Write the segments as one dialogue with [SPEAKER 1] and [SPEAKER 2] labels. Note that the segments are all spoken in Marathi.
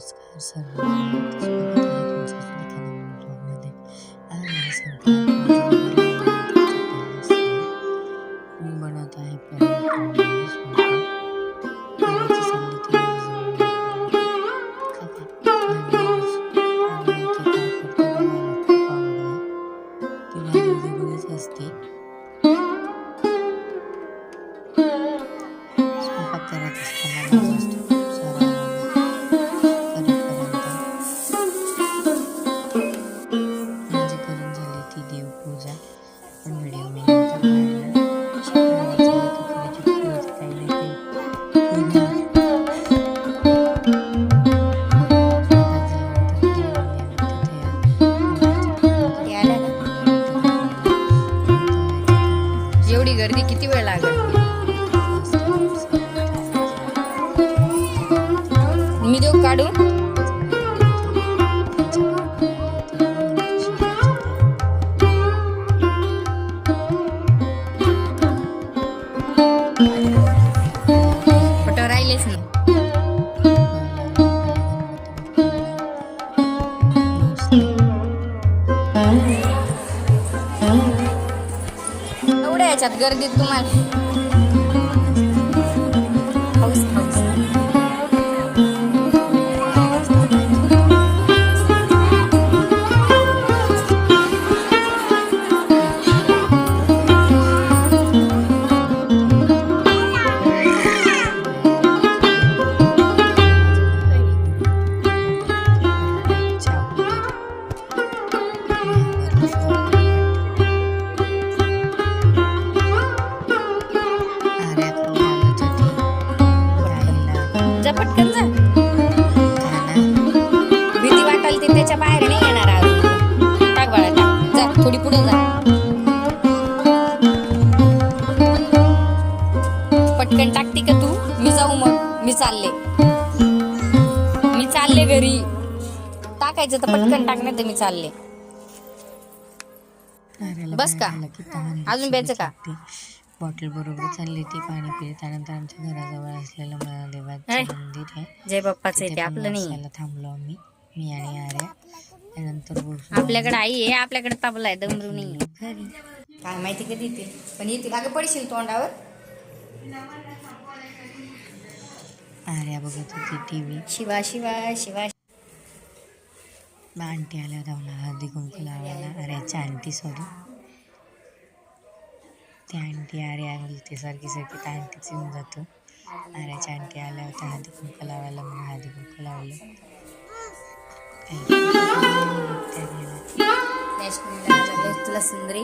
[SPEAKER 1] नमस्कार सर्वांना
[SPEAKER 2] गर्दीत तुम्हाला मी जाऊ मग. मी चालले. मी चालले घरी. टाकायचं तर पटकन टाक नाही तर मी चालले. बस का? अजून प्यायचं का?
[SPEAKER 1] बॉटल बरोबर चालली ती पाणी पिली त्यानंतर आमच्या घराजवळ असलेलं. महादेवाचं मंदिर आहे.
[SPEAKER 2] जय बाप्पाचं ते आपलं नाही.
[SPEAKER 1] थांबलो आम्ही. मी आणि आर्या. त्यानंतर
[SPEAKER 2] आपल्याकडे आई आहे आपल्याकडे तबला आहे डमरू नाही काय माहिती कधी येते? पण येते. अगं पडशील तोंडावर?
[SPEAKER 1] आर्या बघत होती T V
[SPEAKER 2] Shiva Shiva Shiva.
[SPEAKER 1] Aunty आल्या होत्या मला. हळदी कुंकू लावायला. आर्याच्या आंटी सॉरी ती आंटी आर्या बोलते सारखी सारखी त्या आंटीच येऊन जातो. आर्याच्या आंटी आल्या होत्या. हळदी कुंकू लावायला. मग हळदी कुंकू लावलं. त्या.
[SPEAKER 2] तुला सुंदरी.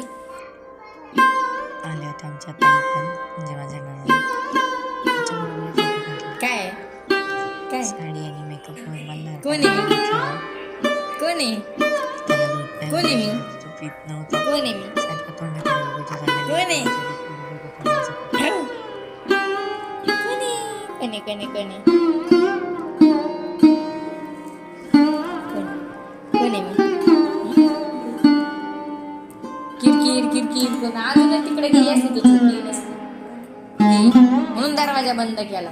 [SPEAKER 1] आल्या होत्या आमच्या ताई पण म्हणजे माझ्या साडी आणि मेकअप मला
[SPEAKER 2] कोण कोणी कोण मी?
[SPEAKER 1] तो पीत
[SPEAKER 2] मी
[SPEAKER 1] सारखं
[SPEAKER 2] कोणी कोणी कोणी कोणी कोणी मी किरकिर किरकिर कोण अजून तिकडे गेली असते ती म्हणून दरवाजा बंद केला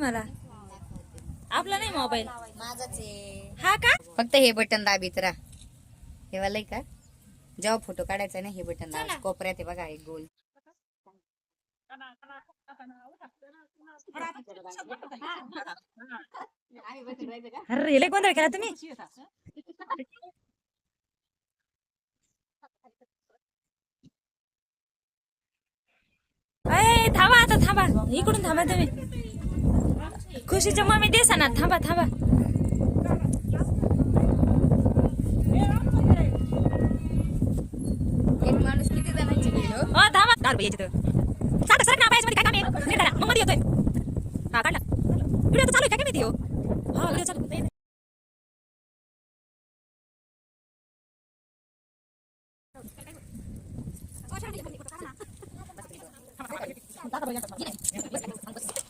[SPEAKER 3] मला? आपला नाही मोबाईल
[SPEAKER 2] माझाच आहे.
[SPEAKER 3] हा का?
[SPEAKER 2] फक्त हे बटन दाबीत राहा. हे वालंय का? जेव्हा फोटो काढायचा ना हे बटन दाब. कोपऱ्यात आहे बघा एक गोल.
[SPEAKER 3] अरे लय गोंधळ केला तुम्ही. अय थांबा आता थांबा. इकडून थांबा तुम्ही. खुशीच्या मम्मी देसा ना? थांबा थांबा
[SPEAKER 2] एक माणूस किती जणांची गेलो
[SPEAKER 3] हो थांबा दारू पाहिजे तर सारखं सर ना पाहिजे काय काम आहे नीट करा. मग मध्ये येतोय हा काढला व्हिडिओ तर चालू आहे काय काय माहिती हो? हा व्हिडिओ चालू। आहे. चालीस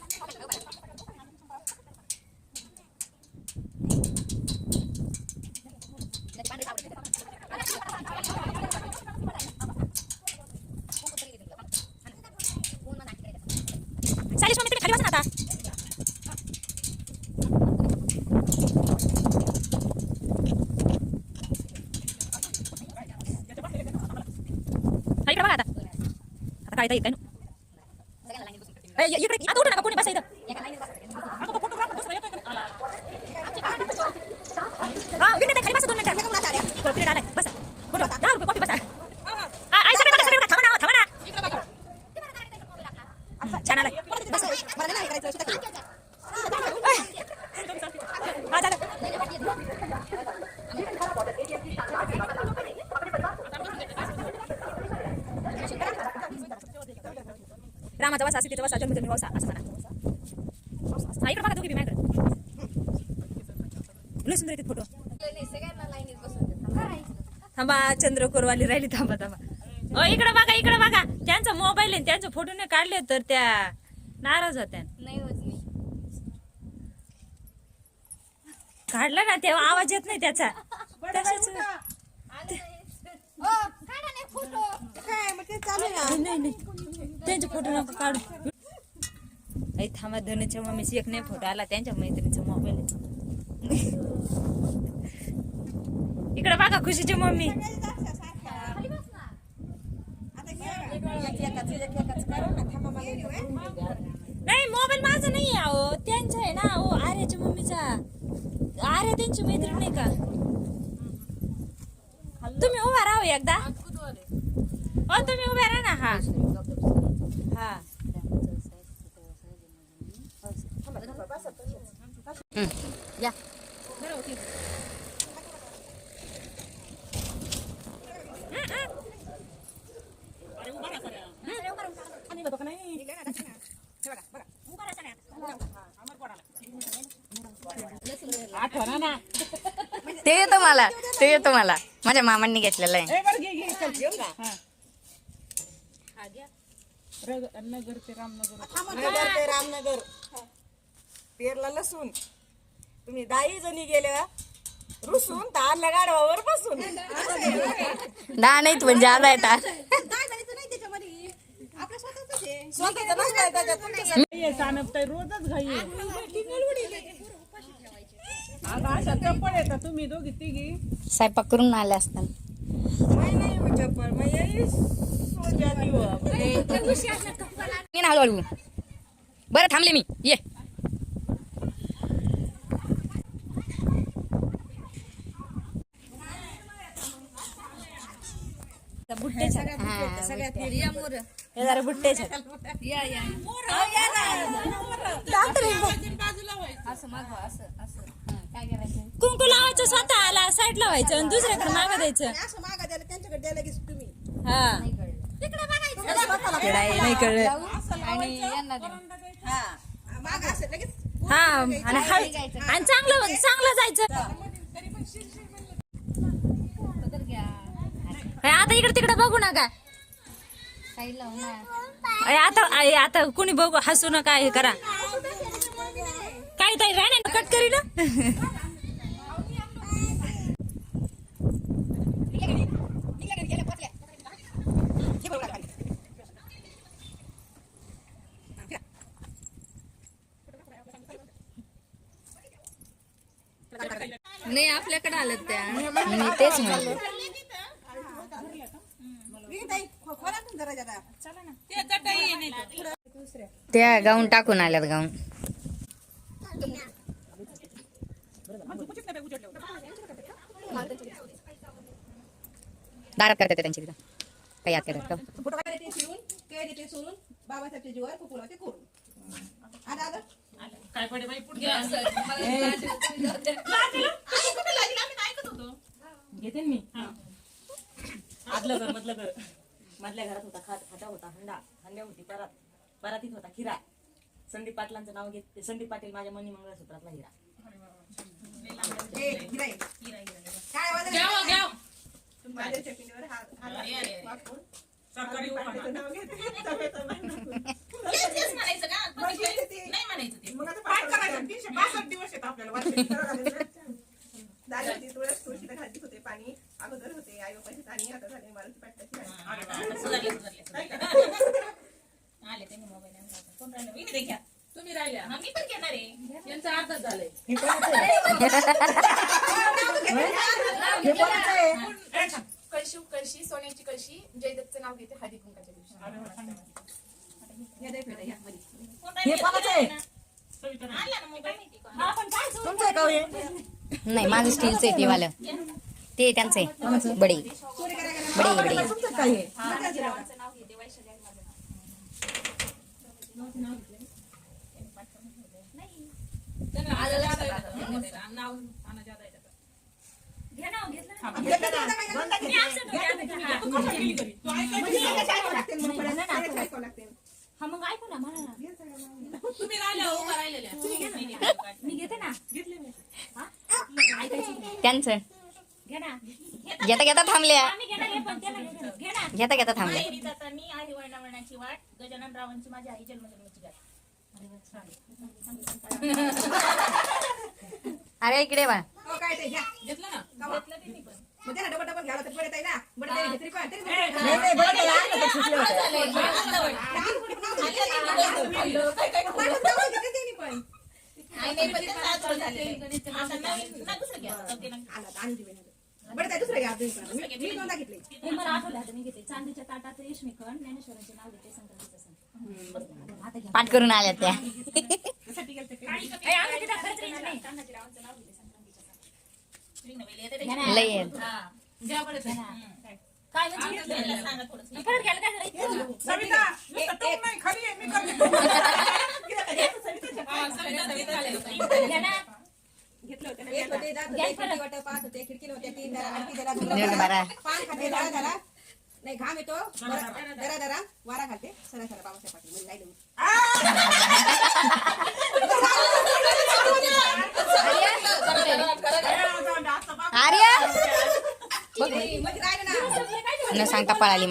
[SPEAKER 3] आता काय काय ए, इ- इकडे आता उठा नका कोणी बसा इथं हा विनय ताई, खाली बसा दोन मिनिटं पिरियड आलाय बसा बोला दहा रुपये कॉफी बसा आ, आई, सगळे बघा, सगळे बघा. थांबा ना थांबा ना छान आलाय बसा. हा, झालं. रामाचा वासा सीतेचा वासा जन्मजन्मी वासा असं म्हणा. हा इकडे बघा तुम्ही माझ्याकडे. लय सुंदर येतात फोटो. थांबा चंद्रकोरवाली राहिली थांबा थांबा. अ इकडे बघा इकडे बघा. त्यांचा मोबाईल आहे त्यांचे फोटो नाही काढले तर त्या नाराज होत्या
[SPEAKER 2] नाही होत मी
[SPEAKER 3] काढला ना तेव्हा आवाज येत नाही त्याचा. तसंच नाही नाही. त्यांचे फोटो नका काढू. आई थांबा धनच्या मम्मीची एक नाही फोटो आला त्यांच्या मैत्रिणीचा मोबाईल इकडे बघा खुशीची मम्मी. नाही मोबाईल माझा नाही आहे त्यांचा आहे ना ओ आर्याच्या मम्मीचा. आर्या त्यांची मैत्रीण नाही का? तुम्ही उभा राहू हो एकदा हो तुम्ही उभ्या राहा ना हा हा
[SPEAKER 2] या ते येतो मला ते येतो मला. माझ्या मामांनी घेतलेलं आहे
[SPEAKER 4] ए, बरं, घे, घे, चल, घेऊन जा. हा. रग- नगर ते रामनगर
[SPEAKER 5] नगर ते रामनगर. पेरला लसूण. तुम्ही दाही जणी गेल्या रुसून तारल्या गाडवावर बसून.
[SPEAKER 2] दहा नाहीत म्हणजे
[SPEAKER 5] स्वतःचं नसतंय त्याच्यात
[SPEAKER 4] सानप ताई रोजच घाई आहे. आता अशा चप्पल येतात तुम्ही दोघी तिघी?
[SPEAKER 2] स्वयंपाक करून आले असताना ना हळूहळू बरं थांबले मी. ये.
[SPEAKER 3] बुट्टेच्या हे जरा बुट्टेच्या कुंकू लावायचं स्वतः आला साईड लावायचं आणि दुसऱ्याकडे मागं द्यायचं.
[SPEAKER 5] असं मागा द्यायला त्यांच्याकडे द्यायला तुम्ही.
[SPEAKER 3] हा. नाही कळलं
[SPEAKER 5] हा. माग असं लगेच.
[SPEAKER 3] हा आणि हळू आणि चांगलं चांगलं जायचं. हा, आता इकडे तिकडे बघू नका.
[SPEAKER 2] ना
[SPEAKER 3] आता आता कुणी बघू हसू नका हे करा. ताई राह ना कट करी ना
[SPEAKER 2] नाही आपल्याकडे आलं त्या. मी तेच म्हणलं. त्या गाऊन टाकून आल्यात गाऊन दारात करते त्यांची तिथं काही याद करतात का
[SPEAKER 5] फोटो काढायला ते शिवून केळ देते सोडून बाबासाहेबच्या जीवावर फुकुला ते
[SPEAKER 6] पुढे
[SPEAKER 3] घेते मी? आदलं घर मधलं घर. मधल्या घरात होता होता हंडा. हंड्या होती परात. परातीत होता खिरा. संदीप पाटलांचं नाव घेत संदीप पाटील माझ्या मनी मंगळसूत्रातला हिरा.
[SPEAKER 5] काय माझ्या हात-
[SPEAKER 6] म्हणायचं का?
[SPEAKER 5] ते.
[SPEAKER 6] नाही म्हणायचं ते.
[SPEAKER 5] मग आता
[SPEAKER 6] करायचं? तीनशे बासष्ट दिवस आपल्याला
[SPEAKER 5] तुळस तुळशीला पाणी. अगोदर होते आई बापाची पाणी आता झाले मारुती पाटलाची राणी.
[SPEAKER 6] अरे वा, आता सुधारले, सुधारले, सुधारले. आले त्यांनी मोबाईल आणला. कोण राहिलं? मी नाही घ्या. तुम्ही राहिल्या हा, मी पण घेणार आहे. यांचं अर्धच झालंय.
[SPEAKER 7] कळशी कळशी सोन्याची कळशी. जयदत्तचं नाव घेते हळदी कुंकाच्या दिवशी.
[SPEAKER 5] हे तुमचं आहे का हो हे?
[SPEAKER 2] नाही माझं स्टीलचं आहे ते वालं ते त्यांचं आहे. बडे. बडे बडे.
[SPEAKER 5] तुमचं काय हे?
[SPEAKER 7] देवाचं नाव घेते वैशाली आणि माझं नाव
[SPEAKER 6] नाव
[SPEAKER 3] हा मग ऐकू ना मला ना.
[SPEAKER 6] तुम्ही राहिल्या उभा राहिलेल्या
[SPEAKER 3] मी घेते ना
[SPEAKER 2] त्यांचं
[SPEAKER 3] घे ना
[SPEAKER 2] घेता घेता थांबल्या
[SPEAKER 3] आम्ही घेणार हे पण त्याला घे ना. घे ना
[SPEAKER 2] घेता घेता थांबल्या
[SPEAKER 6] माहेरी जाताना आहे वर्णावर्णाची वाट गजानन रावांची माझी आई जन्मजन्माची गाठ
[SPEAKER 2] अरे इकडे बा
[SPEAKER 5] हो, काय ते घ्या.
[SPEAKER 6] घेतलं ना? घेतलं ते मी पण.
[SPEAKER 5] मग त्याला डबल डबल घ्यावं तर पडत आहे ना? पण- तरी पण.
[SPEAKER 6] दुसरं घ्या. चौथी ना.
[SPEAKER 5] आला, आता आणून दे बाई. बडं द्या, दुसरं घ्या, तुम्ही पण. मी- मी दोनदा घेतले.
[SPEAKER 3] मला आठवलं आता मी घेते. चांदीच्या ताटात रेशमी खण ज्ञानेश्वरांचे नाव घेते संक्रांतीचं सण. आता घ्या
[SPEAKER 2] पाठ करून आल्या त्या.
[SPEAKER 6] येते. हा.
[SPEAKER 3] काय म्हणजे. परत घ्यायला काय करायचं
[SPEAKER 6] सविता, नुसतं टोक नाही, खरी आहे, मी करते. हा, सविता, सविता आलेलं होतं.
[SPEAKER 3] घ्या ना.
[SPEAKER 5] घेतलं होतं ना, एक होते, जात होते, खिडकी वाटं पाहत होते, खिडकीला होते, तीन जरा, आणखी जरा, दुसरं
[SPEAKER 2] नीट बरा.
[SPEAKER 5] पान खाते, जरा जरा. नाही घाम येतो जरा जरा जरा वारा घालते सरा सरा बाबासाहेब पाटील म्हणजे राहिलं.
[SPEAKER 2] आर्या
[SPEAKER 5] म्हणजे राहिलं ना
[SPEAKER 2] न सांगता पळाली मला
[SPEAKER 5] तुम्ही कोणी- कोणी बोलली नाही. जरा जरा घेतलं ना, राहिलं ना, ठीक आहे. ऐकलंय ते मी. दारू होती,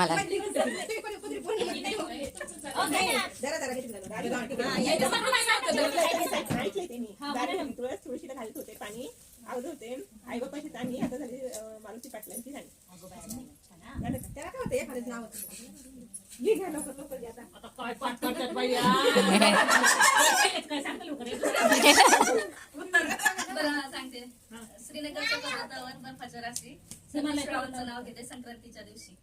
[SPEAKER 5] तुळस तुळशीला घालत होते पाणी होते आई बापाची चांगली आता झाली मारुती पाटलांची झाली त्याला काय एखाद्याच नाव
[SPEAKER 7] श्रीनगरच्या पर्वतावर बर्फाच्या राशी रावांचं नाव घेते संक्रांतीच्या दिवशी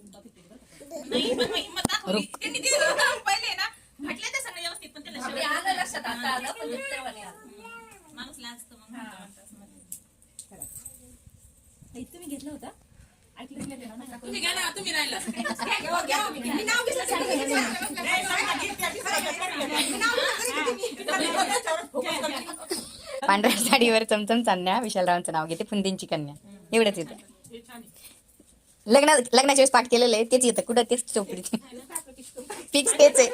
[SPEAKER 6] नाही, पण मग हिंमत दाखवली. त्यांनी दिलं. पहिले ना म्हटलं ते सगळं व्यवस्थित पण त्याला
[SPEAKER 7] आपली
[SPEAKER 6] शेवटी-
[SPEAKER 7] आलं लक्षात आता आलं पण तेव्हा नाही आलं.
[SPEAKER 6] माणूस लाजतो मग म्हणतो म्हणतो असं म्हणतो.
[SPEAKER 3] हे तुम्ही घेतलं होतं ऐकलं की नाही ना?
[SPEAKER 6] तुम्ही घ्या ना तुम्ही राहिला
[SPEAKER 5] मी नाव घेतलं तरी घेतलं. मी नाव घेतलं तरी घेतलं.
[SPEAKER 2] पांढऱ्या साडीवर चमचम चांदण्या विशालरावांचं नाव घेते फुंदींची कन्या. एवढंच येतं. लग्न लग्नाच्या वेळेस पाठ केलेलं आहे तेच येतं. कुठं तेच चौकडीत फिक्स तेच आहे.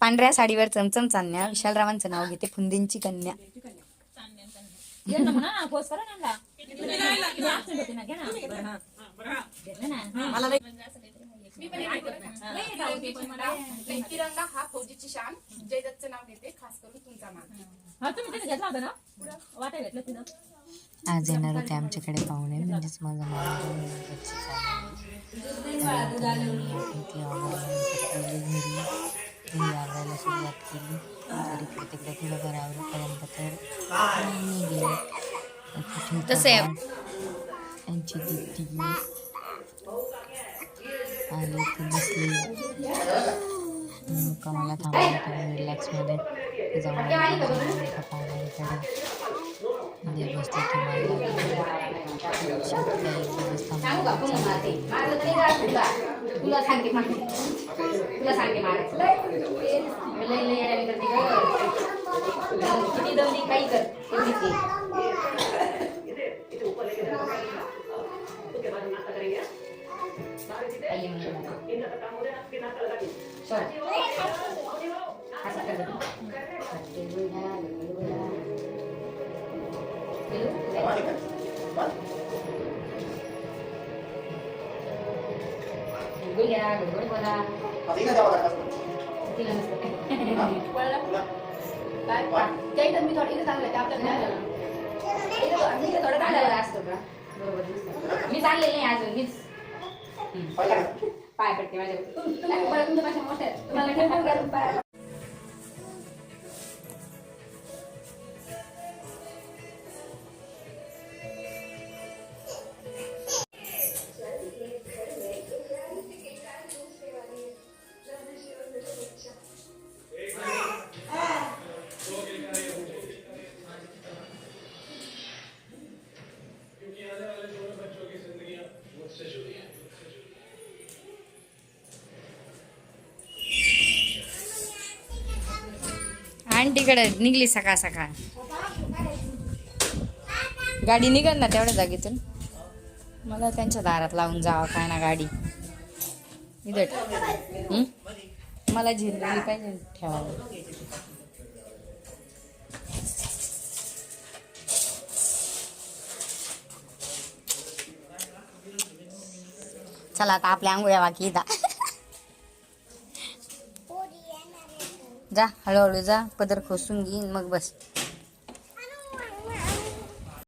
[SPEAKER 2] पांढऱ्या साडीवर चमचम चांदण्या विशालरावांचं नाव घेते फुंदींची कन्या.
[SPEAKER 6] तिरंगा हा फौजीची शान. जयदत्तचं नाव घेते खास करून तुमचा मान
[SPEAKER 3] हा तुम्ही तिथे घेतला होता ना? वाटाय घेतलं तिथं
[SPEAKER 1] आज येणार होते आमच्याकडे पाहुणे म्हणजेच माझा आवडायला सुरुवात केली. तरी प्रत्येकदा थोडंफार आवडेपर्यंत तर मी गेले. कुठे
[SPEAKER 2] तसं आहे.
[SPEAKER 1] त्यांची दिदी आले ते बसले. मग मला थांबवलं रिलॅक्समध्ये
[SPEAKER 2] तुला सांगते तुला सांगते. किती दमली काही कर. आई
[SPEAKER 7] मी थोडं ते नाही थोडं
[SPEAKER 2] का मी अजून मीच पाय पडते माझ्या
[SPEAKER 7] तुम- तुम्हाला
[SPEAKER 2] आंटीकडे निघली सकाळ सकाळ. गाडी निघल ना तेवढ्या जागेतून. मला त्यांच्या दारात लावून जावं काय ना गाडी. इथं मला झेंडली पाहिजे ठेवायला. चला आता आपल्या आंघोळ्या बाकी जा हळूहळू जा पदर खोसून घेईन मग बस.